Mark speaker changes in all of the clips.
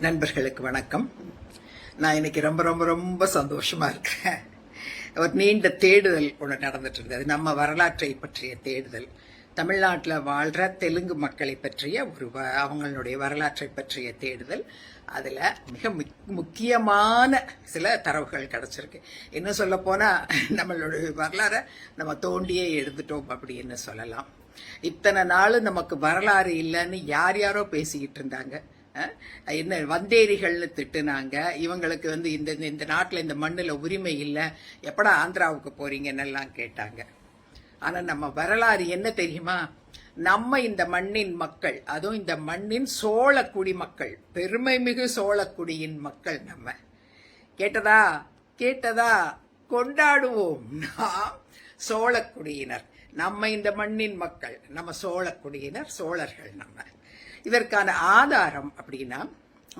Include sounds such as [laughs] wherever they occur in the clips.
Speaker 1: நண்பர்களுக்கு வணக்கம். நான் இன்னைக்கு ரொம்ப ரொம்ப ரொம்ப சந்தோஷமா இருக்கேன் ஒரு நீண்ட தேடுதல் ஒன்று நடந்துட்டு இருந்தது நம்ம வரலாற்றை பற்றிய தேடுதல். தமிழ்நாட்டில் வாழ்கிற தெலுங்கு மக்களை பற்றிய ஒரு வ- அவங்களுடைய வரலாற்றை பற்றிய தேடுதல். அதில் மிக முக்- முக்கியமான சில தரவுகள் கிடச்சிருக்கு. என்ன சொல்ல போனால் நம்மளுடைய வரலாறை நம்ம தோண்டியே எடுத்துட்டோம் அப்படின்னு சொல்லலாம். இத்தனை நாள் நமக்கு வரலாறு இல்லைன்னு யார் யாரோ பேசிக்கிட்டு இருந்தாங்க. என்ன வந்தேரிகள்னு திட்டுனாங்க. இவங்களுக்கு வந்து இந்த இந்த நாட்டில் இந்த மண்ணில் உரிமை இல்லை. எப்படா ஆந்திராவுக்கு போறீங்கன்னெல்லாம் கேட்டாங்க. ஆனால் நம்ம வரலாறு என்ன தெரியுமா? நம்ம இந்த மண்ணின் மக்கள் அதுவும் இந்த மண்ணின் சோழக்குடி மக்கள் பெருமை மிகு சோழக்குடியின் மக்கள் நம்ம. கேட்டதா? கேட்டதா? கொண்டாடுவோம். நாம் சோழக்குடியினர். நம்ம இந்த மண்ணின் மக்கள் நம்ம சோழக்குடியினர் சோழர்கள் நம்ம. இதற்கான ஆதாரம் அப்படின்னா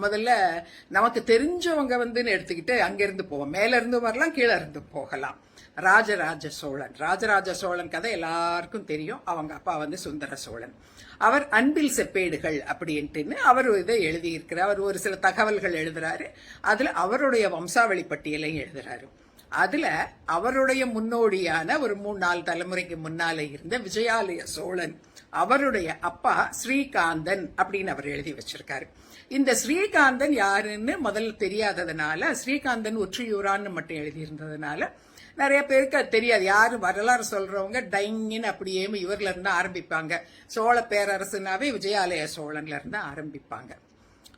Speaker 1: முதல்ல நமக்கு தெரிஞ்சவங்க வந்துன்னு எடுத்துக்கிட்டு அங்கிருந்து போவோம். மேல இருந்து வரலாம் கீழே இருந்து போகலாம். ராஜராஜ சோழன். ராஜராஜ சோழன் கதை எல்லாருக்கும் தெரியும். அவங்க அப்பா வந்து சுந்தர சோழன். அவர் அன்பில் செப்பேடுகள் அப்படின்ட்டுன்னு அவர் இதை எழுதியிருக்கிறார். அவர் ஒரு சில தகவல்கள் எழுதுறாரு. அதுல அவருடைய வம்சாவளி பட்டியலையும் எழுதுறாரு. அதுல அவருடைய முன்னோடியான ஒரு மூணு நாலு தலைமுறைக்கு முன்னால் இருந்த விஜயாலய சோழன் அவருடைய அப்பா ஸ்ரீகாந்தன் அப்படின்னு அவர் எழுதி வச்சிருக்காரு. இந்த ஸ்ரீகாந்தன் யாருன்னு முதல்ல தெரியாததுனால ஸ்ரீகாந்தன் ஒற்றியூரான்னு மட்டும் எழுதியிருந்ததுனால நிறைய பேருக்கு அது தெரியாது. யாரு வரலாறு சொல்றவங்க டைங்கின்னு அப்படியே இவர்ல இருந்து ஆரம்பிப்பாங்க. சோழ பேரரசுனாவே விஜயாலய சோழன்ல இருந்து ஆரம்பிப்பாங்க.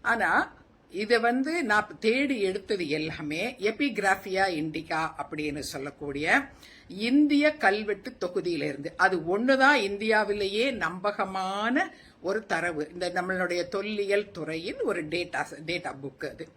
Speaker 1: ஆனா இதை வந்து நான் தேடி எடுத்தது எல்லாமே எபிகிராஃபியா இண்டிகா அப்படின்னு சொல்லக்கூடிய இந்திய கல்வெட்டு தொகுதியிலிருந்து. அது ஒண்ணுதான் இந்தியாவிலேயே நம்பகமான ஒரு தரவு. இந்த நம்மளுடைய தொல்லியல் துறையின் ஒரு டேட்டா டேட்டா புக் அது.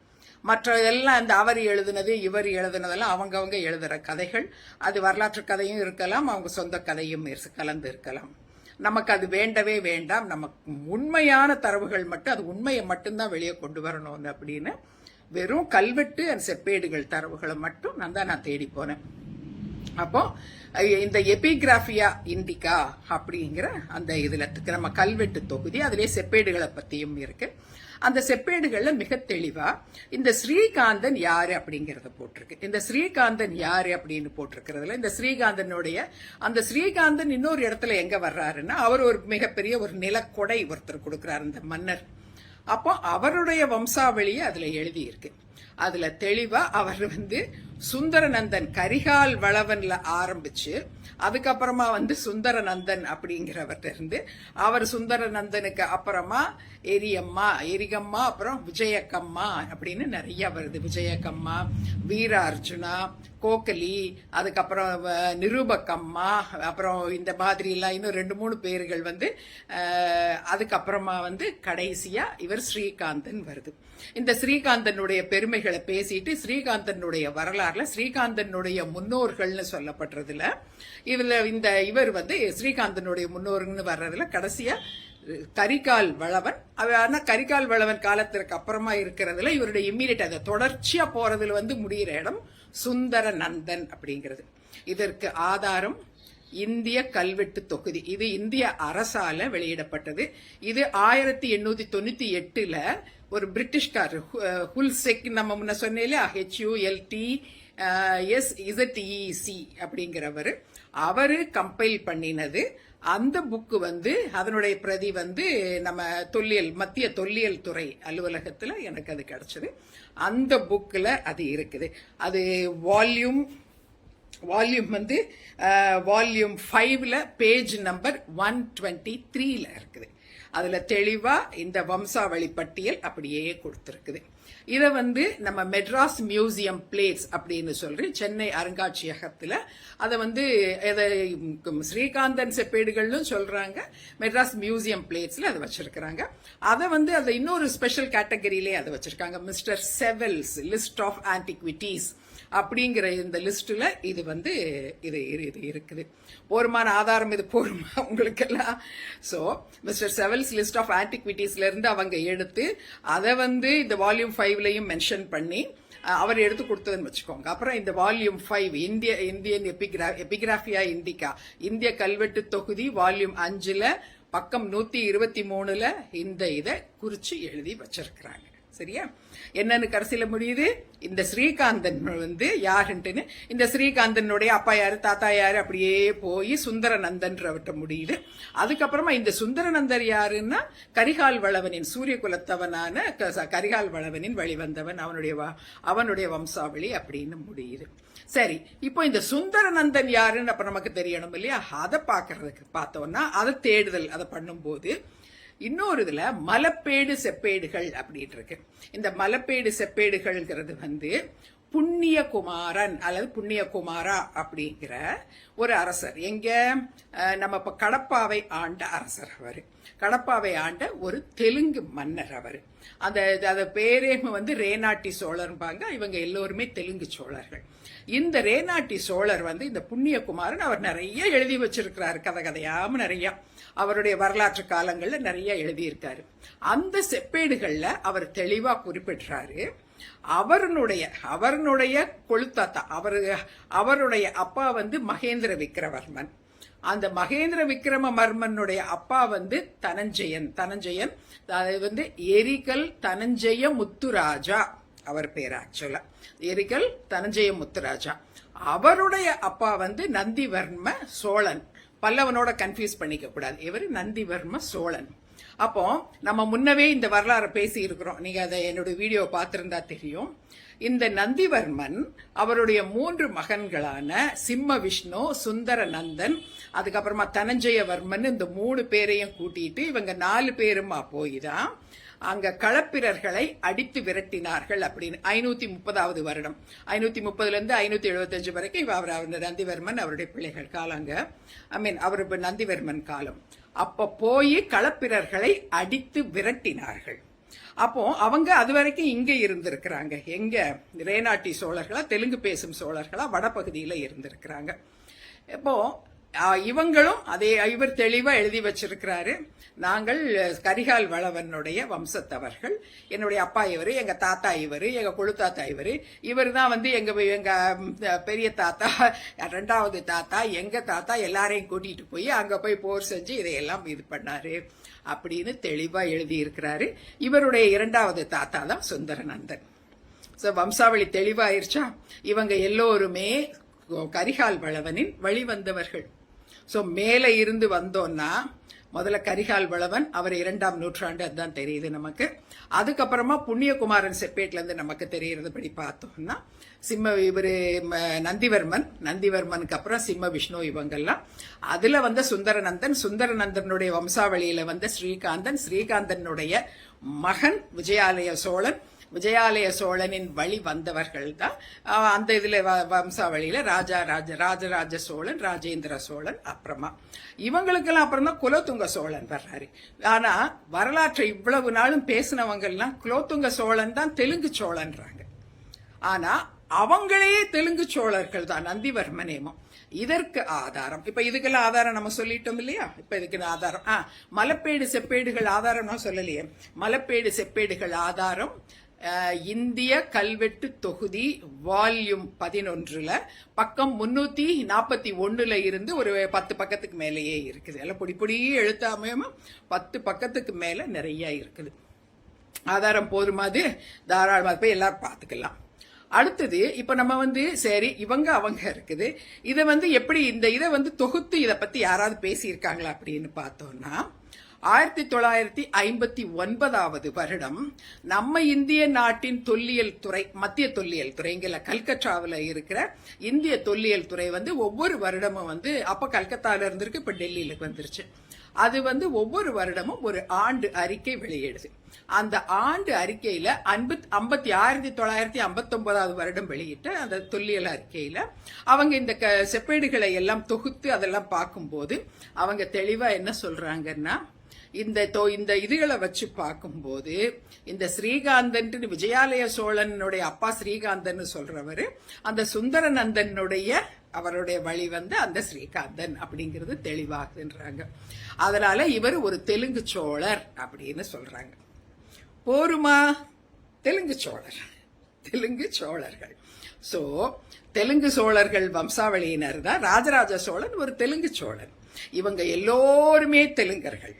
Speaker 1: மற்ற எல்லாம் இந்த அவர் எழுதுனது இவர் எழுதுனதெல்லாம் அவங்கவங்க எழுதுற கதைகள். அது வரலாற்று கதையும் இருக்கலாம் அவங்க சொந்த கதையும் கலந்து இருக்கலாம். நமக்கு அது வேண்டவே வேண்டாம். நமக்கு உண்மையான தரவுகள் மட்டும் அது உண்மையை மட்டும்தான் வெளியே கொண்டு வரணும் அப்படின்னு வெறும் கல்வெட்டு அண்ட் செப்பேடுகள் தரவுகளை மட்டும் நான் தான் நான் தேடி போனேன். அப்போ இந்த எபிகிராஃபியா இண்டிகா அப்படிங்கிற அந்த இதுல நம்ம கல்வெட்டு தொகுதி அதிலே செப்பேடுகளை பத்தியும் இருக்கு. அந்த செப்பேடுகள்ல மிக தெளிவா இந்த ஸ்ரீகாந்தன் யாரு அப்படிங்கறத போட்டிருக்கு. இந்த ஸ்ரீகாந்தன் யாரு அப்படின்னு போட்டிருக்கிறதுல இந்த ஸ்ரீகாந்தனுடைய அந்த ஸ்ரீகாந்தன் இன்னொரு இடத்துல எங்க வர்றாருன்னா அவர் ஒரு மிகப்பெரிய ஒரு நிலக்கொடை ஒருத்தர் கொடுக்கிறார் இந்த மன்னர். அப்போ அவருடைய வம்சாவளியை அதுல எழுதியிருக்கு. அதுல தெளிவா அவர் வந்து சுந்தரநந்தன் கரிகால் வளவன்ல ஆரம்பிச்சு அதுக்கப்புறமா வந்து சுந்தரநந்தன் அப்படிங்கிறவர்கிட்ட இருந்து அவர் சுந்தரநந்தனுக்கு அப்புறமா எரியம்மா எரிகம்மா அப்புறம் விஜயக்கம்மா அப்படின்னு நிறைய வருது. விஜயக்கம்மா வீர அர்ஜுனா கோக்கலி அதுக்கப்புறம் நிரூபக்கம்மா அப்புறம் இந்த மாதிரி எல்லாம் இன்னும் ரெண்டு மூணு பேர்கள் வந்து அதுக்கப்புறமா வந்து கடைசியா இவர் ஸ்ரீகாந்தன் வருது. இந்த ஸ்ரீகாந்தனுடைய பெருமைகளை பேசிட்டு ஸ்ரீகாந்தனுடைய வரலாறுல ஸ்ரீகாந்தனுடைய முன்னோர்கள்னு சொல்லப்படுறதுல இதுல இந்த இவர் வந்து ஸ்ரீகாந்தனுடைய முன்னோர்கள்னு வர்றதுல கடைசியா கரிகால் வளவன். ஆனா கரிகால் வளவன் காலத்திற்கு அப்புறமா இருக்கிறதுல இவருடைய இம்மீடியட் அந்த தொடர்ச்சியா போறதுல வந்து முடிகிற இடம் சுந்தர நந்தன் அப்படிங்கிறது. இதற்கு ஆதாரம் இந்திய கல்வெட்டு தொகுதி. இது இந்திய அரசால வெளியிடப்பட்டது. இது ஆயிரத்தி எண்ணூத்தி தொண்ணூத்தி எட்டுல ஒரு பிரிட்டிஷ்கார் ஹு- ஹுல்செக் நம்ம முன்ன சொன்னேல ஹெச்யூஎல்டி எஸ் இசட்இசி uh, அப்படிங்கிறவர். அவர் கம்பைல் பண்ணினது. அந்த புக்கு வந்து அதனுடைய பிரதி வந்து நம்ம தொல்லியல் மத்திய தொல்லியல் துறை அலுவலகத்தில் எனக்கு அது கிடச்சிது. அந்த புக்கில் அது இருக்குது. அது வால்யூம் வால்யூம் வந்து வால்யூம் ஃபைவ்ல பேஜ் நம்பர் ஒன் டுவெண்ட்டி த்ரீல இருக்குது. அதுல தெளிவா இந்த வம்சாவளி பட்டியல் அப்படியே கொடுத்திருக்குது. இதை வந்து நம்ம மெட்ராஸ் மியூசியம் பிளேஸ் அப்படின்னு சொல்லி சென்னை அருங்காட்சியகத்துல. அதை வந்து இதை ஸ்ரீகாந்தன் செப்பேடுகள்னு சொல்றாங்க. மெட்ராஸ் மியூசியம் பிளேட்ஸில் அதை வச்சிருக்கிறாங்க. அதை வந்து அதை இன்னொரு ஸ்பெஷல் கேட்டகரியிலே அதை வச்சிருக்காங்க. Mister Sewell's list of antiquities அப்படிங்கிற இந்த லிஸ்ட்டில் இது வந்து இது இரு- இது இருக்குது. போருமான ஆதாரம் இது போருமா [laughs] உங்களுக்கெல்லாம்? So mister Sewell's list of ஆன்டிக்விட்டிஸ்லேருந்து அவங்க எடுத்து அதை வந்து இந்த வால்யூம் ஃபைவ்லையும் மென்ஷன் பண்ணி அவர் எடுத்து கொடுத்ததுன்னு வச்சுக்கோங்க. அப்புறம் இந்த வால்யூம் ஃபைவ் இந்திய இந்தியன் எபிகிரா எபிகிராஃபியா இண்டிகா இந்திய கல்வெட்டு தொகுதி வால்யூம் அஞ்சில் பக்கம் நூற்றி இருபத்தி மூணில் இந்த இதை குறித்து எழுதி வச்சிருக்கிறாங்க. சரியா? என்னன்னு கடைசியில முடியுது? இந்த ஸ்ரீகாந்தன் வந்து யாருன்ட்டுன்னு இந்த ஸ்ரீகாந்தனுடைய அப்பா யாரு தாத்தா யாரு அப்படியே போய் சுந்தரநந்தன்றவற்ற முடியுது. அதுக்கப்புறமா இந்த சுந்தரநந்தர் யாருன்னா கரிகால் வளவனின் சூரிய குலத்தவனான கரிகால் வளவனின் வழிவந்தவன் அவனுடைய அவனுடைய வம்சாவளி அப்படின்னு முடியுது. சரி இப்போ இந்த சுந்தரநந்தன் யாருன்னு அப்ப நமக்கு தெரியணும் இல்லையா? அதை பார்க்கறதுக்கு பார்த்தோம்னா அதை தேடுதல் அதை பண்ணும்போது இன்னொரு இதில் மலப்பேடு செப்பேடுகள் அப்படின்ட்டு இருக்கு. இந்த மலப்பேடு செப்பேடுகள்ங்கிறது வந்து புண்ணியகுமாரன் அல்லது புண்ணியகுமாரா அப்படிங்கிற ஒரு அரசர். எங்க? நம்ம இப்ப கடப்பாவை ஆண்ட அரசர் அவர். கடப்பாவை ஆண்ட ஒரு தெலுங்கு மன்னர் அவர். அந்த அந்த பேரே வந்து ரேனாட்டி சோழர்பாங்க இவங்க எல்லோருமே தெலுங்கு சோழர்கள். இந்த ரேனாட்டி சோழர் வந்து இந்த புண்ணியகுமாரன் அவர் நிறைய எழுதி வச்சிருக்கிறாரு கதை கதையாம நிறைய. அவருடைய வரலாற்று காலங்கள்ல நிறைய எழுதியிருக்காரு. அந்த செப்பேடுகள்ல அவர் தெளிவா குறிப்பிடுறாரு. அவருடைய அவருடைய கொழுத்தாத்தா அவரு அவருடைய அப்பா வந்து மகேந்திர விக்ரவர்மன் அந்த மகேந்திர விக்ரமவர்மனுடைய அப்பா வந்து தனஞ்சயன் தனஞ்சயன் அது வந்து எரிகல் தனஞ்சய முத்துராஜா அவர் பேர் ஆக்சுவலா எரிகல் தனஞ்சய முத்துராஜா அவருடைய அப்பா வந்து நந்திவர்ம சோழன். பல்லவனோட கன்ஃபியூஸ் பண்ணிக்க கூடாது. இவர் நந்திவர்ம சோழன். அப்போ நம்ம முன்னவே இந்த வரலாறு பேசி இருக்கிறோம் நீங்க அதை என்னோட வீடியோ பார்த்திருந்தா தெரியும். இந்த நந்திவர்மன் அவருடைய மூன்று மகன்களான சிம்ம விஷ்ணு சுந்தர நந்தன் அதுக்கப்புறமா தனஞ்சயவர்மன் இந்த மூணு பேரையும் கூட்டிட்டு இவங்க நாலு பேருமா போய் தான் அங்க களப்பிரர்களை அடித்து விரட்டினார்கள் அப்படின்னு. ஐநூத்தி முப்பதாவது வருடம். ஐநூத்தி முப்பதுல இருந்து ஐநூத்தி எழுபத்தஞ்சு வரைக்கும் இவர் அவர் அவர் நந்திவர்மன் அவருடைய பிள்ளைகள் காலங்க ஐ மீன் அவர் நந்திவர்மன் காலம். அப்ப போய் களப்பிரர்களை அடித்து விரட்டினார்கள். அப்போ அவங்க அது வரைக்கும் இங்க இருந்திருக்கிறாங்க. எங்க ரேனாட்டி சோழர்களா தெலுங்கு பேசும் சோழர்களா வடபகுதியில இருந்திருக்கிறாங்க. இப்போ இவங்களும் அதே இவர் தெளிவா எழுதி வச்சிருக்கிறாரு. நாங்கள் கரிகால் வளவனுடைய வம்சத்தவர்கள். என்னுடைய அப்பா இவர் எங்க தாத்தா இவர் எங்க கொழுத்தாத்தா இவரு இவர். தான் வந்து எங்க எங்க பெரிய தாத்தா ரெண்டாவது தாத்தா எங்க தாத்தா எல்லாரையும் கூட்டிட்டு போய் அங்க போய் போர் செஞ்சு இதையெல்லாம் இது பண்ணாரு அப்படின்னு தெளிவா எழுதியிருக்கிறாரு. இவருடைய இரண்டாவது தாத்தா தான் சுந்தரநந்தன். ஸோ வம்சாவளி தெளிவாயிருச்சா? இவங்க எல்லோருமே கரிகால் வளவனின் வழிவந்தவர்கள். ஸோ மேலே இருந்து வந்தோம்னா முதல்ல கரிகால் வளவன் அவர் இரண்டாம் நூற்றாண்டு அதுதான் தெரியுது நமக்கு. அதுக்கப்புறமா புண்ணியகுமாரன் செப்பேட்லேருந்து நமக்கு நமக்கு தெரியறதுபடி பார்த்தோம்னா சிம்ம இவர் நந்திவர்மன் நந்திவர்மனுக்கு அப்புறம் சிம்ம விஷ்ணு இவங்கெல்லாம். அதில் வந்த சுந்தரநந்தன் சுந்தரநந்தனுடைய வம்சாவளியில் வந்த ஸ்ரீகாந்தன் ஸ்ரீகாந்தனுடைய மகன் விஜயாலய சோழன் விஜயாலய சோழனின் வழி வந்தவர்கள் தான் அந்த இதில் வ- ராஜா ராஜ ராஜராஜ சோழன் ராஜேந்திர சோழன் அப்புறமா. இவங்களுக்கெல்லாம் அப்புறம் தான் குலோத்துங்க சோழன் வர்றாரு. ஆனால் வரலாற்றை இவ்வளவு நாளும் பேசினவங்கெல்லாம் குலோத்துங்க சோழன் தான் தெலுங்கு சோழன்றாங்க. ஆனால் அவங்களே தெலுங்கு சோழர்கள் தான் நந்திவர்மனேமம் இதற்கு ஆதாரம். இப்ப இதுக்கெல்லாம் ஆதாரம் நம்ம சொல்லிட்டோம் இல்லையா? இப்ப இதுக்கு ஆதாரம். ஆ மலப்பேடு செப்பேடுகள் ஆதாரம் சொல்லலையே. மலப்பேடு செப்பேடுகள் ஆதாரம். இந்திய கல்வெட்டு தொகுதி வால்யூம் பதினொன்றுல பக்கம் முன்னூத்தி நாற்பத்தி ஒண்ணுல இருந்து ஒரு பத்து பக்கத்துக்கு மேலேயே இருக்குது. எல்லாம் பொடி பொடி எழுத்தாமையும் பத்து பக்கத்துக்கு மேல நிறைய இருக்குது. ஆதாரம் போதுமாது தாராளமாக போய் எல்லாரும் பார்த்துக்கலாம். அடுத்தது இப்ப நம்ம வந்து சரி இவங்க அவங்க இருக்குது. இதை வந்து எப்படி இந்த இதை வந்து தொகுத்து இதை பத்தி யாராவது பேசியிருக்காங்களா அப்படின்னு பார்த்தோம்னா ஆயிரத்தி தொள்ளாயிரத்தி ஐம்பத்தி ஒன்பதாவது வருடம் நம்ம இந்திய நாட்டின் தொல்லியல் துறை மத்திய தொல்லியல் துறைங்கிற கல்கத்தாவில் இருக்கிற இந்திய தொல்லியல் துறை வந்து ஒவ்வொரு வருடமும் வந்து அப்போ கல்கத்தால இருந்திருக்கு இப்போ டெல்லியிலுக்கு வந்துருச்சு. அது வந்து ஒவ்வொரு வருடமும் ஒரு ஆண்டு அறிக்கை வெளியிடுது. அந்த ஆண்டு அறிக்கையில அன்பத் ஐம்பத்தி ஆயிரத்தி தொள்ளாயிரத்தி ஐம்பத்தி ஒன்பதாவது வருடம் வெளியிட்ட அந்த தொல்லியல் அறிக்கையில அவங்க இந்த க- செப்பேடுகளை எல்லாம் தொகுத்து அதெல்லாம் பார்க்கும்போது அவங்க தெளிவா என்ன சொல்றாங்கன்னா இந்த தொ- இந்த இதுகளை வச்சு பார்க்கும்போது இந்த ஸ்ரீகாந்தன் விஜயாலய சோழனுடைய அப்பா ஸ்ரீகாந்தன் சொல்றவர் அந்த சுந்தரநந்தனுடைய அவருடைய வழி வந்து அந்த ஸ்ரீகாந்தன் அப்படிங்கிறது தெளிவாகுன்றாங்க அதனால இவர் ஒரு தெலுங்கு சோழர் அப்படின்னு சொல்றாங்க. போருமா? தெலுங்கு சோழர். தெலுங்கு சோழர்கள். ஸோ தெலுங்கு சோழர்கள் வம்சாவளியினர் தான் ராஜராஜ சோழன் ஒரு தெலுங்கு சோழன். இவங்க எல்லோருமே தெலுங்கர்கள்.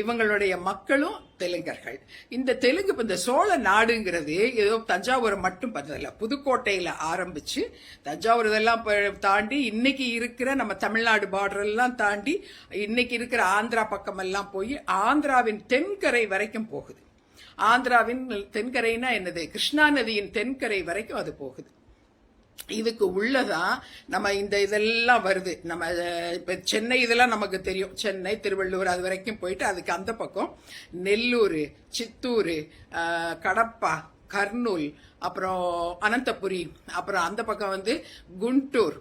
Speaker 1: இவங்களுடைய மக்களும் தெலுங்கர்கள். இந்த தெலுங்கு இந்த சோழ நாடுங்கிறது ஏதோ தஞ்சாவூரை மட்டும் பார்த்ததில்ல புதுக்கோட்டையில ஆரம்பிச்சு தஞ்சாவூர் இதெல்லாம் தாண்டி இன்னைக்கு இருக்கிற நம்ம தமிழ்நாடு பார்டரெல்லாம் தாண்டி இன்னைக்கு இருக்கிற ஆந்திரா பக்கமெல்லாம் போய் ஆந்திராவின் தென்கரை வரைக்கும் போகுது. ஆந்திராவின் தென்கரைனா என்னது? கிருஷ்ணா நதியின் தென்கரை வரைக்கும் அது போகுது. இதுக்கு உள்ளதான் நம்ம இந்த இதெல்லாம் வருது. நம்ம இப்போ இப்ப சென்னை இதெல்லாம் நமக்கு தெரியும். சென்னை திருவள்ளூர் அது வரைக்கும் போயிட்டு அதுக்கு அந்த பக்கம் நெல்லூர் சித்தூர் கடப்பா கர்னூல் அப்புறம் அனந்தபுரி அப்புறம் அந்த பக்கம் வந்து குண்டூர்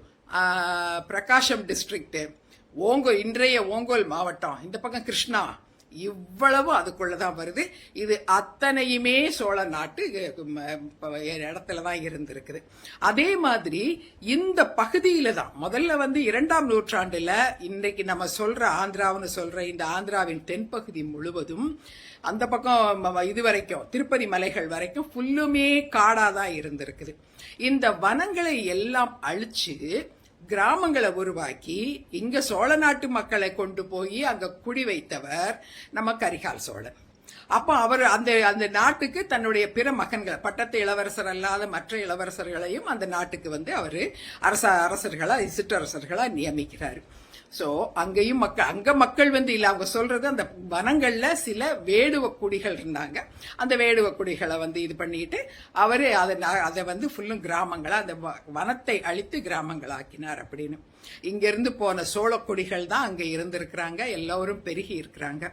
Speaker 1: பிரகாஷம் டிஸ்ட்ரிக்ட் ஓங்கோ இன்றைய ஓங்கோல் மாவட்டம். இந்த பக்கம் கிருஷ்ணா. இவ்வளவு அதுக்குள்ளதான் வருது. இது அத்தனையுமே சோழ நாட்டு இடத்துல தான் இருந்திருக்குது. அதே மாதிரி இந்த பகுதியில தான் முதல்ல வந்து இரண்டாம் நூற்றாண்டுல இன்னைக்கு நம்ம சொல்ற ஆந்திராவுன்னு சொல்ற இந்த ஆந்திராவின் தென்பகுதி முழுவதும் அந்த பக்கம் இது வரைக்கும் திருப்பதி மலைகள் வரைக்கும் ஃபுல்லுமே காடாதான் இருந்திருக்குது. இந்த வனங்களை எல்லாம் அழிச்சு கிராமங்களை உருவாக்கி இங்க சோழ நாட்டு மக்களை கொண்டு போய் அங்க குடி வைத்தவர் நம்ம கரிகால் சோழன். அப்ப அவர் அந்த அந்த நாட்டுக்கு தன்னுடைய பிற மகன்களை பட்டத்து இளவரசர் அல்லாத மற்ற இளவரசர்களையும் அந்த நாட்டுக்கு வந்து அவரு அரச அரசர்களா சிற்றரசர்களா நியமிக்கிறாரு. சோ அங்கேயும் மக்கள் அங்க மக்கள் வந்து இல்ல அவங்க சொல்றது அந்த வனங்கள்ல சில வேடுவ குடிகள் இருந்தாங்க. அந்த வேடுவ குடிகளை வந்து இது பண்ணிட்டு அவரு அதை அதை வந்து ஃபுல்லும் கிராமங்களா அந்த வ- வனத்தை அழித்து கிராமங்களாக்கினார் அப்படின்னு. இங்க இருந்து போன சோழ குடிகள் தான் அங்க இருந்திருக்கிறாங்க எல்லோரும் பெருகி இருக்கிறாங்க.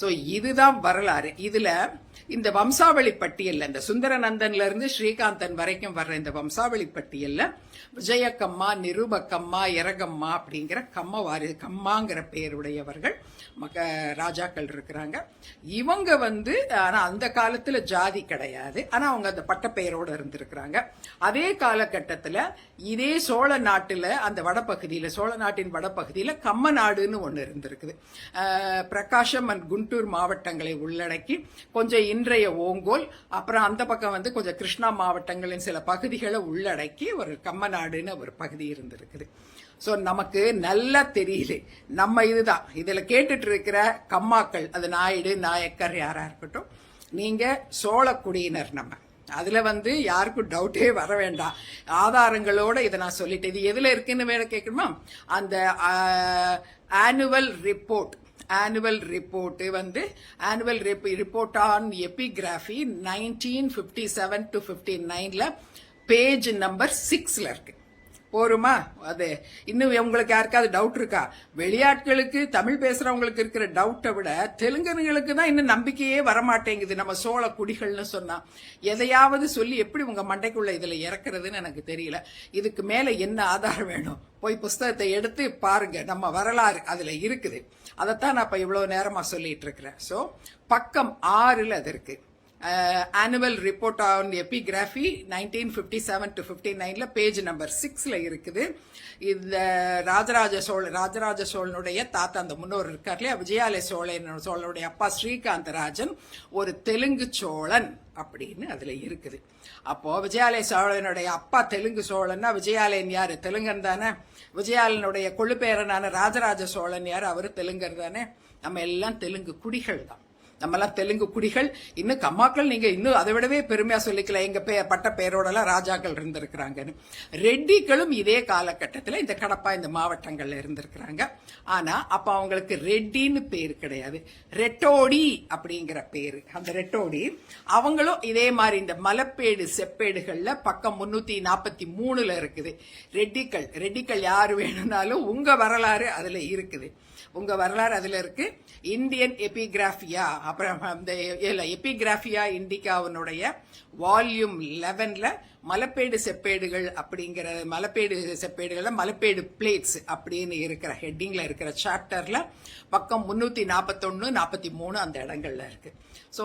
Speaker 1: சோ இதுதான் வரலாறு. இதுல இந்த வம்சாவளி பட்டியலில் இந்த சுந்தரநந்தன்ல இருந்து ஸ்ரீகாந்தன் வரைக்கும் வர்ற இந்த வம்சாவளி பட்டியல்ல விஜயக்கம்மா நிருபக்கம்மா இரகம்மா அப்படிங்கிற கம்ம வாரி கம்மாங்கிற பெயருடையவர்கள் மக ராஜாக்கள் இருக்கிறாங்க. இவங்க வந்து ஆனா அந்த காலத்துல ஜாதி கிடையாது. ஆனா அவங்க அந்த பட்டப்பெயரோட இருந்திருக்கிறாங்க. அதே காலகட்டத்துல இதே சோழ நாட்டுல அந்த வடப்பகுதியில் சோழ நாட்டின் வடப்பகுதியில் கம்ம நாடுன்னு ஒன்று இருந்திருக்குது. பிரகாஷம் அண்ட் குண்டூர் மாவட்டங்களை உள்ளடக்கி கொஞ்சம் இன்றைய ஓங்கோல் அப்புறம் அந்த பக்கம் வந்து கொஞ்சம் கிருஷ்ணா மாவட்டங்களின் சில பகுதிகளை உள்ளடக்கி ஒரு கம்மநாடுன்னு ஒரு பகுதி இருந்திருக்குது. ஸோ நமக்கு நல்லா தெரியுது நம்ம இதுதான். இதில் கேட்டுட்டு இருக்கிற கம்மாக்கள் அது நாயுடு நாயக்கர் யாராக இருக்கட்டும் நீங்கள் சோழ குடியினர் நம்ம. அதில் வந்து யாருக்கும் டவுட்டே வர வேண்டாம். ஆதாரங்களோட இதை நான் சொல்லிட்டேன். இது எதில் இருக்குன்னு வேலை கேட்கணுமா? அந்த ஆனுவல் ரிப்போர்ட் ஆனுவல் ரிப்போர்ட் வந்து annual report on epigraphy nineteen fifty seven to fifty நைன்ல பேஜ் நம்பர் சிக்ஸ்ல இருக்கு. போருமா? அது இன்னும் உங்களுக்கு யாருக்காவது டவுட் இருக்கா? வெளியாட்களுக்கு தமிழ் பேசுறவங்களுக்கு இருக்கிற டவுட்டை விட தெலுங்கர்களுக்கு தான் இன்னும் நம்பிக்கையே வரமாட்டேங்குது. நம்ம சோழ குடிகள்னு சொன்னா. எதையாவது சொல்லி எப்படி உங்க மண்டைக்குள்ள இதுல இறக்குறதுன்னு எனக்கு தெரியல. இதுக்கு மேல என்ன ஆதாரம் வேணும்? போய் புஸ்தகத்தை எடுத்து பாருங்க. நம்ம வரலாறு அதுல இருக்குது. அதைத்தான் நான் இப்ப இவ்வளவு நேரமா சொல்லிட்டு இருக்கிறேன். ஸோ பக்கம் ஆறுல அது இருக்கு. Annual report on epigraphy nineteen fifty seven to fifty நைனில் பேஜ் நம்பர் சிக்ஸில் இருக்குது. இந்த ராஜராஜ சோழ ராஜராஜ சோழனுடைய தாத்தா அந்த முன்னோர் இருக்கார் இல்லையா விஜயாலய சோழன் சோழனுடைய அப்பா ஸ்ரீகாந்த ராஜன் ஒரு தெலுங்கு சோழன் அப்படின்னு அதில் இருக்குது. அப்போது விஜயாலய சோழனுடைய அப்பா தெலுங்கு சோழன்னா விஜயாலயன் யார்? தெலுங்கன் தானே? விஜயாலனுடைய கொழுப்பேரனான ராஜராஜ சோழன் யார்? அவர் தெலுங்கர் தானே? நம்ம எல்லாம் தெலுங்கு குடிகள் தான். நம்மலாம் தெலுங்கு குடிகள். இன்னும் கம்மாக்கள் நீங்க இன்னும் அதை விடவே பெருமையா சொல்லிக்கல. எங்க பே பட்ட பேரோடலாம் ராஜாக்கள் இருந்திருக்கிறாங்கன்னு ரெட்டிகளும் இதே காலகட்டத்தில் இந்த கடப்பா இந்த மாவட்டங்கள்ல இருந்திருக்கிறாங்க. ஆனா அப்ப அவங்களுக்கு ரெட்டின்னு பேர் கிடையாது. ரெட்டோடி அப்படிங்கிற பேரு. அந்த ரெட்டோடி அவங்களும் இதே மாதிரி இந்த மலப்பேடு செப்பேடுகள்ல பக்கம் முன்னூத்தி நாற்பத்தி மூணுல இருக்குது. ரெட்டிகள் ரெட்டிகள் யார் வேணும்னாலும் உங்க வரலாறு அதுல இருக்குது. உங்க வரலாறு அதுல இருக்கு. இந்தியன் எபிகிராஃபியா அப்புறம் அந்த எபிகிராஃபியா இண்டிகாவினுடைய வால்யூம் லெவனில் மலப்பேடு செப்பேடுகள் அப்படிங்கிற மலப்பேடு செப்பேடுகள்ல மலப்பேடு பிளேட்ஸ் அப்படின்னு இருக்கிற ஹெட்டிங்கில் இருக்கிற சாப்டரில் பக்கம் முந்நூற்றி நாற்பத்தொன்று நாற்பத்தி மூணு அந்த இடங்கள்ல இருக்குது ஸோ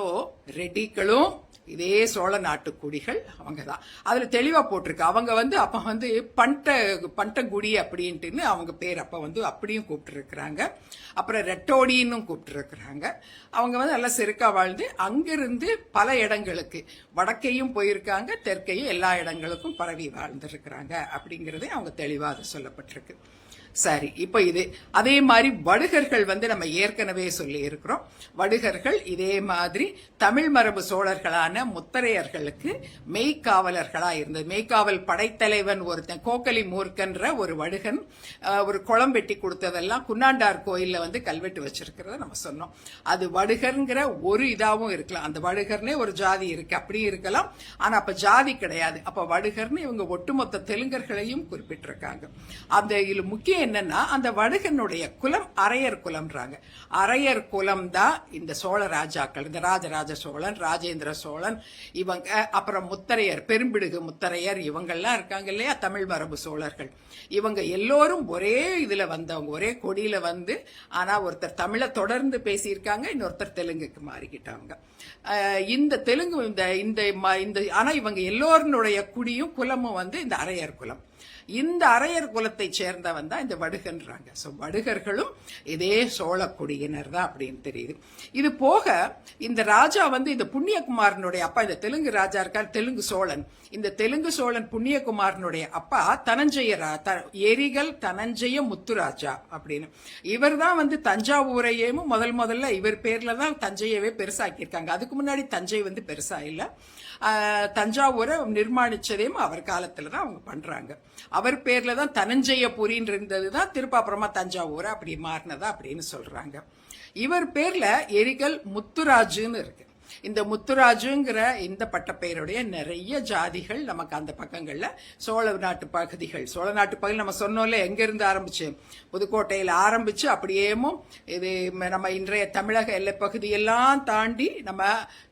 Speaker 1: ரெட்டிகளும் இதே சோழ நாட்டு குடிகள் அவங்க தான் அதில் தெளிவாக போட்டிருக்கு. அவங்க வந்து அப்போ வந்து பண்ட பண்டகுடி அப்படின்ட்டுன்னு அவங்க பேர் அப்போ வந்து அப்படியும் கூப்பிட்டுருக்குறாங்க. அப்புறம் ரெட்டோடின்னு கூப்பிட்டுருக்குறாங்க. அவங்க வந்து நல்லா செருக்காக வாழ்ந்து அங்கிருந்து பல இடங்களுக்கு வடக்கையும் போயிருக்காங்க தெற்கையும் எல்லா இடங்களுக்கும் பரவி வாழ்ந்துருக்குறாங்க அப்படிங்கிறதே அவங்க தெளிவாக அது சொல்லப்பட்டிருக்கு. சரி இப்போ இது அதே மாதிரி வடுகர்கள் வந்து நம்ம ஏற்கனவே சொல்லி இருக்கிறோம் வடுகர்கள் இதே மாதிரி தமிழ் மரபு சோழர்களான முத்தரையர்களுக்கு மெய்க்காவலர்களாக இருந்தது. மெய்க்காவல் படைத்தலைவன் ஒருத்தன் கோக்கலி மூர்க்கன்ற ஒரு வடுகன் ஒரு குளம் வெட்டி கொடுத்ததெல்லாம் குன்னாண்டார் கோயிலில் வந்து கல்வெட்டு வச்சிருக்கிறத நம்ம சொன்னோம். அது வடுகர்ங்கிற ஒரு இதாகவும் இருக்கலாம். அந்த வடுகர்னே ஒரு ஜாதி இருக்கு அப்படியும் இருக்கலாம். ஆனால் அப்போ ஜாதி கிடையாது. அப்போ வடுகர்னு இவங்க ஒட்டுமொத்த தெலுங்கர்களையும் குறிப்பிட்டிருக்காங்க. அந்த இதுல முக்கியம் என்னன்னா அந்த வடுகனுடைய குலம் அரையர் குலம்ன்றாங்க. அரையர் குலம் தான் இந்த சோழ ராஜாக்கள் இந்த ராஜராஜ சோழன் ராஜேந்திர சோழன் இவங்க அப்புறம் முத்தரையர் பெரும்பிடுகு முத்தரையர் இவங்கெல்லாம் இருக்காங்க இல்லையா? தமிழ் மரபு சோழர்கள். இவங்க எல்லோரும் ஒரே இதுல வந்தவங்க ஒரே கொடியில வந்து ஆனா ஒருத்தர் தமிழை தொடர்ந்து பேசியிருக்காங்க இன்னொருத்தர் தெலுங்குக்கு மாறிக்கிட்டாங்க. இந்த தெலுங்கு இந்த இந்த ம- இந்த ஆனா இவங்க எல்லோருடைய குடியும் குலமும் வந்து இந்த அரையர் குலம். இந்த அரையர் குலத்தை சேர்ந்தவன் தான் இந்த வடுகன்றாங்க. ஸோ வடுகர்களும் இதே சோழ குடியினர் தான் அப்படின்னு தெரியுது. இது போக இந்த ராஜா வந்து இந்த புண்ணியகுமாரனுடைய அப்பா இந்த தெலுங்கு ராஜா இருக்கார் தெலுங்கு சோழன். இந்த தெலுங்கு சோழன் புண்ணியகுமாரனுடைய அப்பா தனஞ்சய ரா- த- எரிகள் தனஞ்சய முத்துராஜா அப்படின்னு. இவர் தான் வந்து தஞ்சாவூரையும் முதல் முதல்ல இவர் பேர்ல தான் தஞ்சையவே பெருசாக்கியிருக்காங்க. அதுக்கு முன்னாடி தஞ்சை வந்து பெருசா இல்லை. தஞ்சாவூரை நிர்மாணிச்சதையும் அவர் காலத்துல தான் அவங்க பண்றாங்க. அவர் பேர்ல தான் தனஞ்சயபுரின்னு இருந்தது தான் திருப்ப அப்புறமா தஞ்சாவூரை அப்படி மாறினதா அப்படின்னு சொல்றாங்க. இவர் பேர்ல எரிகல் முத்துராஜுன்னு இருக்கு. இந்த முத்துராஜுங்கிற இந்த பட்டப்பெயருடைய நிறைய ஜாதிகள் நமக்கு அந்த பக்கங்களில் சோழ நாட்டு பகுதிகள். சோழ நாட்டு பகுதி நம்ம சொன்னோம்ல எங்கேருந்து ஆரம்பிச்சு? புதுக்கோட்டையில் ஆரம்பிச்சு அப்படியேமும் இது நம்ம இன்றைய தமிழக எல்லை பகுதியெல்லாம் தாண்டி நம்ம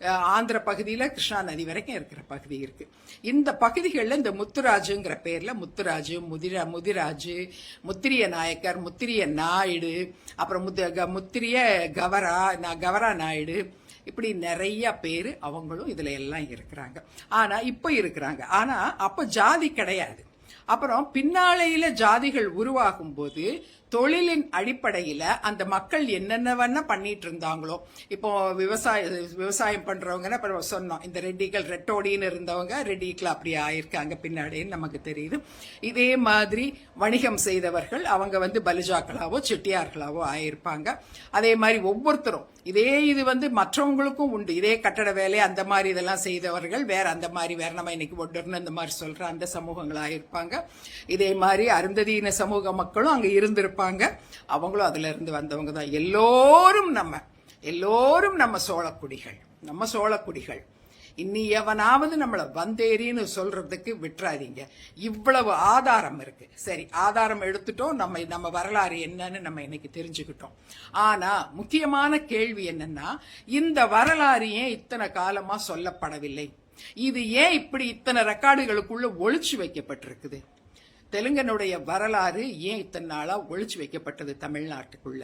Speaker 1: ஆந்திர பகுதியில் கிருஷ்ணா நதி வரைக்கும் இருக்கிற பகுதி இருக்கு. இந்த பகுதிகளில் இந்த முத்துராஜுங்கிற பேரில் முத்துராஜு முதிர முதிராஜு முத்திரிய நாயக்கர் முத்திரிய நாயுடு அப்புறம் க- முத்திரிய கவரா கவரா நாயுடு இப்படி நிறைய பேர் அவங்களும் இதில் எல்லாம் இருக்கிறாங்க. ஆனால் இப்போ இருக்கிறாங்க. ஆனால் அப்போ ஜாதி கிடையாது. அப்புறம் பின்னாலையில் ஜாதிகள் உருவாகும் போது தொழிலின் அடிப்படையில அந்த மக்கள் என்னென்னவென்ன பண்ணிட்டு இருந்தாங்களோ இப்போ விவசாய விவசாயம் பண்றவங்க இப்ப சொன்னோம் இந்த ரெட்டிகள் ரெட்டோடின்னு இருந்தவங்க ரெட்டிகள் அப்படி ஆயிருக்காங்க பின்னாடின்னு நமக்கு தெரியுது. இதே மாதிரி வணிகம் செய்தவர்கள் அவங்க வந்து பலிஜாக்களாவோ செட்டியார்களாவோ ஆயிருப்பாங்க. அதே மாதிரி ஒவ்வொருத்தரும் இதே இது வந்து மற்றவங்களுக்கும் உண்டு. இதே கட்டட வேலை அந்த மாதிரி இதெல்லாம் செய்தவர்கள் வேற அந்த மாதிரி வேற நம்ம இன்னைக்கு ஒட்டர்னு அந்த மாதிரி சொல்ற அந்த சமூகங்களாக இருப்பாங்க இதே மாதிரி அருந்ததியின சமூக மக்களும் அங்க இருந்திருப்பாங்க. அவங்களும் அதிலிருந்து வந்தவங்க தான். எல்லோரும் நம்ம எல்லோரும் நம்ம சோழக்குடிகள் நம்ம சோழக்குடிகள். இன்னி எவனாவது நம்மளை வந்தேரின்னு சொல்றதுக்கு விட்டுறாதீங்க. இவ்வளவு ஆதாரம் இருக்கு. சரி ஆதாரம் எடுத்துட்டோம். நம்ம நம்ம வரலாறு என்னன்னு நம்ம இன்னைக்கு தெரிஞ்சுக்கிட்டோம். ஆனா முக்கியமான கேள்வி என்னன்னா இந்த வரலாறு ஏன் இத்தனை காலமா சொல்லப்படவில்லை? இது ஏன் இப்படி இத்தனை ரெக்கார்டுகளுக்குள்ள ஒழிச்சு வைக்கப்பட்டிருக்குது? தெலுங்கனுடைய வரலாறு ஏன் இத்தனை நாளா ஒழிச்சு வைக்கப்பட்டது தமிழ்நாட்டுக்குள்ள?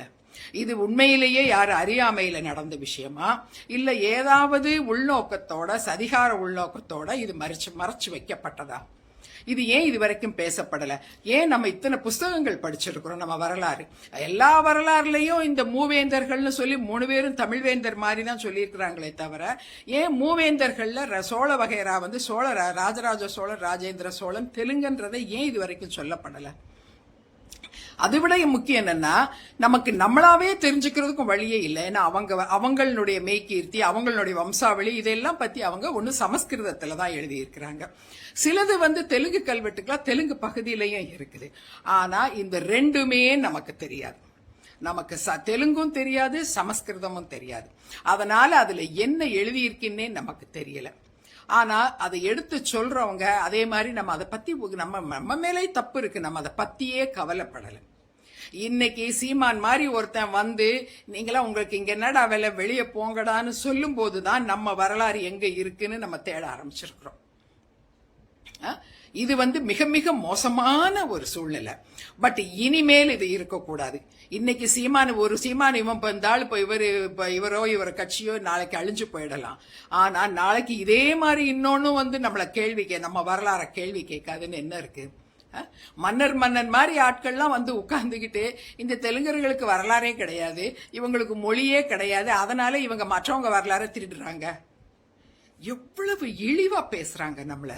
Speaker 1: இது உண்மையிலேயே யார் அறியாமையில நடந்த விஷயமா? இல்ல ஏதாவது உள்நோக்கத்தோட சதிகார உள்நோக்கத்தோட இது மறைச்சு மறைச்சு வைக்கப்பட்டதா? இது ஏன் இது வரைக்கும் பேசப்படல? ஏன் நம்ம இத்தனை புஸ்தகங்கள் படிச்சிருக்கிறோம் நம்ம வரலாறு? எல்லா வரலாறுலயும் இந்த மூவேந்தர்கள்னு சொல்லி மூணு பேரும் தமிழ்வேந்தர் மாதிரி தான் சொல்லியிருக்கிறாங்களே தவிர ஏன் மூவேந்தர்கள்ல ர- சோழ வகைரா வந்து சோழ ரா- ராஜராஜ சோழர் ராஜேந்திர சோழன் தெலுங்குன்றதை ஏன் இது வரைக்கும் சொல்லப்படலை? அதை விட முக்கியம் என்னன்னா நமக்கு நம்மளாவே தெரிஞ்சுக்கிறதுக்கும் வழியே இல்லை. ஏன்னா அவங்க அவங்களுடைய மெய்கீர்த்தி அவங்களுடைய வம்சாவளி இதெல்லாம் பத்தி அவங்க ஒண்ணு சமஸ்கிருதத்துல தான் எழுதியிருக்கிறாங்க. சிலது வந்து தெலுங்கு கல்வெட்டுக்கெல்லாம் தெலுங்கு பகுதியிலையும் இருக்குது. ஆனா இந்த ரெண்டுமே நமக்கு தெரியாது. நமக்கு ச- தெலுங்கும் தெரியாது சமஸ்கிருதமும் தெரியாது. அதனால அதுல என்ன எழுதியிருக்கின்னே நமக்கு தெரியல. ஆனா அதை எடுத்து சொல்றவங்க அதே மாதிரி நம்ம அதை பத்தி நம்ம நம்ம மேலே தப்பு இருக்கு. நம்ம அதை பத்தியே கவலைப்படலை. இன்னைக்கு சீமான் மாதிரி ஒருத்தன் வந்து நீங்களாம் உங்களுக்கு இங்க என்னடா வேலை வெளியே போங்கடான்னு சொல்லும் போதுதான் நம்ம வரலாறு எங்க இருக்குன்னு நம்ம தேட ஆரம்பிச்சிருக்கிறோம். ஆ? இது வந்து மிக மிக மோசமான ஒரு சூழ்நிலை. பட் இனிமேல் இது இருக்கக்கூடாது. இன்னைக்கு சீமான் ஒரு சீமான் இவன் இப்ப இப்போ இவர் இப்போ இவரோ இவர் கட்சியோ நாளைக்கு அழிஞ்சு போயிடலாம். ஆனால் நாளைக்கு இதே மாதிரி இன்னொன்னும் வந்து நம்மளை கேள்வி கே நம்ம வரலாற கேள்வி கேட்காதுன்னு என்ன இருக்குது மன்னர் மன்னன் மாதிரி ஆட்கள்லாம் வந்து உட்கார்ந்துக்கிட்டு இந்த தெலுங்கர்களுக்கு வரலாறே கிடையாது இவங்களுக்கு மொழியே கிடையாது அதனால இவங்க மற்றவங்க வரலாறை திருடுறாங்க. எவ்வளவு இழிவா பேசுறாங்க நம்மள.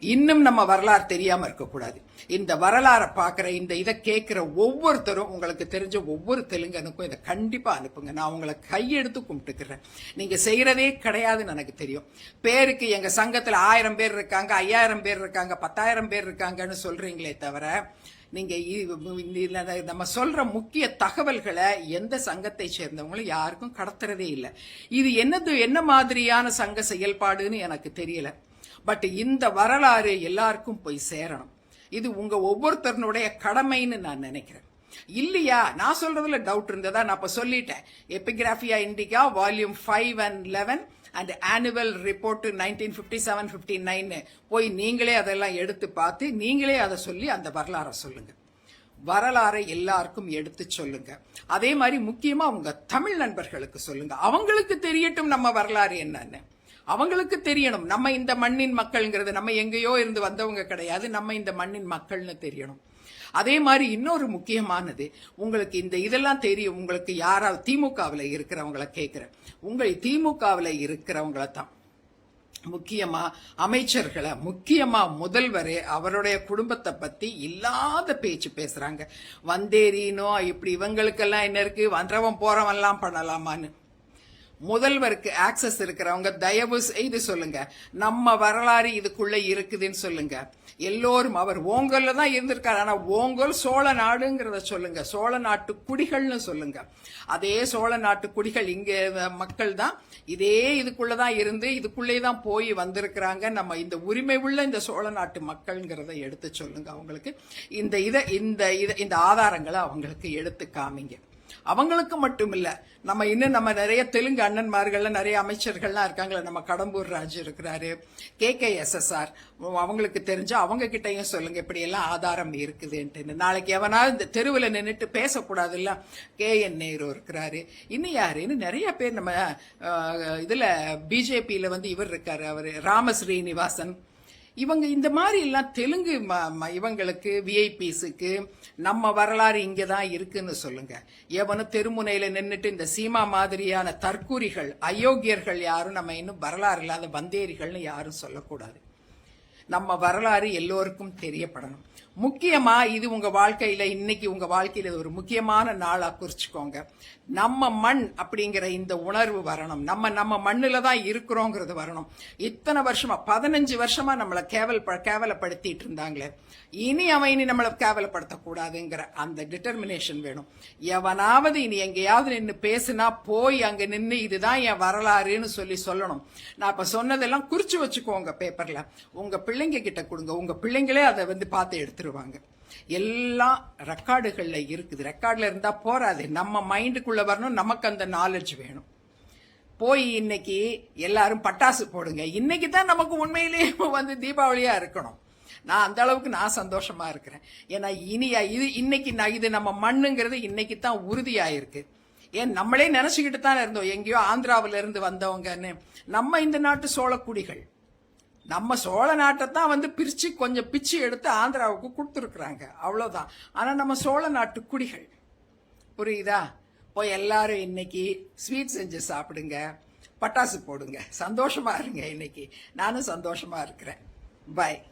Speaker 1: இன்னும் நம்ம வரலாறு தெரியாம இருக்கக்கூடாது. இந்த வரலாறை பார்க்குற இந்த இதை கேட்குற ஒவ்வொருத்தரும் உங்களுக்கு தெரிஞ்ச ஒவ்வொரு தெலுங்கனுக்கும் இதை கண்டிப்பாக அனுப்புங்க. நான் உங்களை கையெடுத்து கும்பிட்டுக்கிறேன். நீங்கள் செய்கிறதே கிடையாதுன்னு எனக்கு தெரியும். பேருக்கு எங்கள் சங்கத்தில் ஆயிரம் பேர் இருக்காங்க ஐயாயிரம் பேர் இருக்காங்க பத்தாயிரம் பேர் இருக்காங்கன்னு சொல்கிறீங்களே தவிர நீங்கள் நம்ம சொல்கிற முக்கிய தகவல்களை எந்த சங்கத்தை சேர்ந்தவங்களும் யாருக்கும் கடத்துறதே இல்லை. இது என்னது என்ன மாதிரியான சங்க செயல்பாடுன்னு எனக்கு தெரியல. பட் இந்த வரலாறு எல்லாருக்கும் போய் சேரணும். இது உங்க ஒவ்வொருத்தருனுடைய கடமைன்னு நான் நினைக்கிறேன். இல்லையா? நான் சொல்றதுல டவுட் இருந்ததா? நான் இப்ப சொல்லிட்டேன். Epigraphia Indica volume five and eleven and annual report nineteen fifty seven fifty nine போய் நீங்களே அதெல்லாம் எடுத்து பார்த்து நீங்களே அதை சொல்லி அந்த வரலாறை சொல்லுங்க. வரலாறை எல்லாருக்கும் எடுத்து சொல்லுங்க. அதே மாதிரி முக்கியமா உங்க தமிழ் நண்பர்களுக்கு சொல்லுங்க. அவங்களுக்கு தெரியட்டும் நம்ம வரலாறு என்னன்னு. அவங்களுக்கு தெரியணும். நம்ம இந்த மண்ணின் மக்கள்ங்கிறது நம்ம எங்கேயோ இருந்து வந்தவங்க கிடையாது. நம்ம இந்த மண்ணின் மக்கள்னு தெரியணும். அதே மாதிரி இன்னொரு முக்கியமானது உங்களுக்கு இந்த இதெல்லாம் தெரியும். உங்களுக்கு யாராவது திமுகவில் இருக்கிறவங்கள கேட்குறேன் உங்கள் திமுகவில் இருக்கிறவங்கள தான். முக்கியமாக அமைச்சர்களை முக்கியமாக முதல்வரே அவருடைய குடும்பத்தை பற்றி இல்லாத பேச்சு பேசுகிறாங்க வந்தேரினோ இப்படி இவங்களுக்கெல்லாம் என்ன இருக்குது வந்தவன் போகிறவன்லாம் பண்ணலாமான்னு. முதல்வருக்கு ஆக்சஸ் இருக்கிறவங்க தயவு செய்து சொல்லுங்க. நம்ம வரலாறு இதுக்குள்ள இருக்குதுன்னு சொல்லுங்க. எல்லோரும் அவர் ஓங்கல்ல தான் இருந்திருக்காரு. ஆனா ஓங்கல் சோழ நாடுங்கிறத சொல்லுங்க. சோழ நாட்டு குடிகள்னு சொல்லுங்க. அதே சோழ நாட்டு குடிகள் இங்க மக்கள் தான். இதே இதுக்குள்ளதான் இருந்து இதுக்குள்ளே தான் போய் வந்திருக்கிறாங்க. நம்ம இந்த உரிமை உள்ள இந்த சோழ நாட்டு மக்கள்ங்கிறத எடுத்து சொல்லுங்க அவங்களுக்கு. இந்த இதை இந்த இதை இந்த ஆதாரங்களை அவங்களுக்கு எடுத்து காமிங்க. அவங்களுக்கு மட்டும் இல்லை நம்ம இன்னும் நம்ம நிறைய தெலுங்கு அண்ணன்மார்கள்ல நிறைய அமைச்சர்கள்லாம் இருக்காங்களே நம்ம கடம்பூர் ராஜு இருக்கிறாரு K K S S R. அவங்களுக்கு தெரிஞ்சு அவங்க கிட்டயும் சொல்லுங்க இப்படி எல்லாம் ஆதாரம் இருக்குதுன்ட்டு நாளைக்கு எவனாவது இந்த தெருவில் நின்றுட்டு பேசக்கூடாதுல்ல கே என் நேரு இருக்கிறாரு. இன்னும் யாருன்னு நிறைய பேர் நம்ம இதில் பிஜேபியில் வந்து இவர் இருக்காரு அவர் ராம ஸ்ரீனிவாசன் இவங்க இந்த மாதிரி எல்லாம் தெலுங்கு ம- ம- இவங்களுக்கு விஐபிஸுக்கு நம்ம வரலாறு இங்கே தான் இருக்குன்னு சொல்லுங்க. எவனும் தெருமுனையில் நின்றுட்டு இந்த சீமா மாதிரியான தற்கூரிகள் அயோக்கியர்கள் யாரும் நம்ம இன்னும் வரலாறு இல்லாத வந்தேரிகள்னு யாரும் சொல்லக்கூடாது. நம்ம வரலாறு எல்லோருக்கும் தெரியப்படணும். முக்கியமா இது உங்க வாழ்க்கையில இன்னைக்கு உங்க வாழ்க்கையில ஒரு முக்கியமான நாளா குறிச்சுக்கோங்க. நம்ம மண் அப்படிங்கிற இந்த உணர்வு வரணும். நம்ம நம்ம மண்ணுல தான் இருக்கிறோங்கிறது வரணும். இத்தனை வருஷமா பதினஞ்சு வருஷமா நம்மளை கேவல் கேவலப்படுத்திட்டு இருந்தாங்களே. இனி அவன் இனி நம்மளை கேவலப்படுத்தக்கூடாதுங்கிற அந்த டிட்டர்மினேஷன் வேணும். எவனாவது இனி எங்கேயாவது நின்று பேசுனா போய் அங்க நின்று இதுதான் என் வரலாறுன்னு சொல்லி சொல்லணும். நான் இப்ப சொன்னதெல்லாம் குறிச்சு வச்சுக்கோங்க பேப்பர்ல உங்க பிள்ளைங்க கிட்ட கொடுங்க. உங்க பிள்ளைங்களே அதை வந்து பார்த்து எடுத்துருவாங்க. எல்லாம் ரெக்கார்டுகளில் இருக்குது. ரெக்கார்டில் இருந்தால் போகாது நம்ம மைண்டுக்குள்ளே வரணும். நமக்கு அந்த நாலேஜ் வேணும். போய் இன்னைக்கு எல்லாரும் பட்டாசு போடுங்க. இன்னைக்கு தான் நமக்கு உண்மையிலேயே வந்து தீபாவளியாக இருக்கணும். நான் அந்த அளவுக்கு நான் சந்தோஷமா இருக்கிறேன். ஏன்னா இனியா இது இன்னைக்கு நான் இது நம்ம மண்ணுங்கிறது இன்னைக்கு தான் உறுதியாயிருக்கு. ஏன் நம்மளே நினச்சிக்கிட்டு தான் இருந்தோம். எங்கேயோ ஆந்திராவில இருந்து வந்தவங்கன்னு. நம்ம இந்த நாட்டு சோழக்குடிகள் நம்ம சோழ நாட்டை தான் வந்து பிரித்து கொஞ்சம் பிச்சு எடுத்து ஆந்திராவுக்கு கொடுத்துருக்குறாங்க. அவ்வளோதான் ஆனால் நம்ம சோழ நாட்டு குடிகள். புரியுதா? போய் எல்லாரும் இன்னைக்கு ஸ்வீட் செஞ்சு சாப்பிடுங்க. பட்டாசு போடுங்க. சந்தோஷமாக இருங்க இன்னைக்கு. நானும் சந்தோஷமாக இருக்கிறேன். பை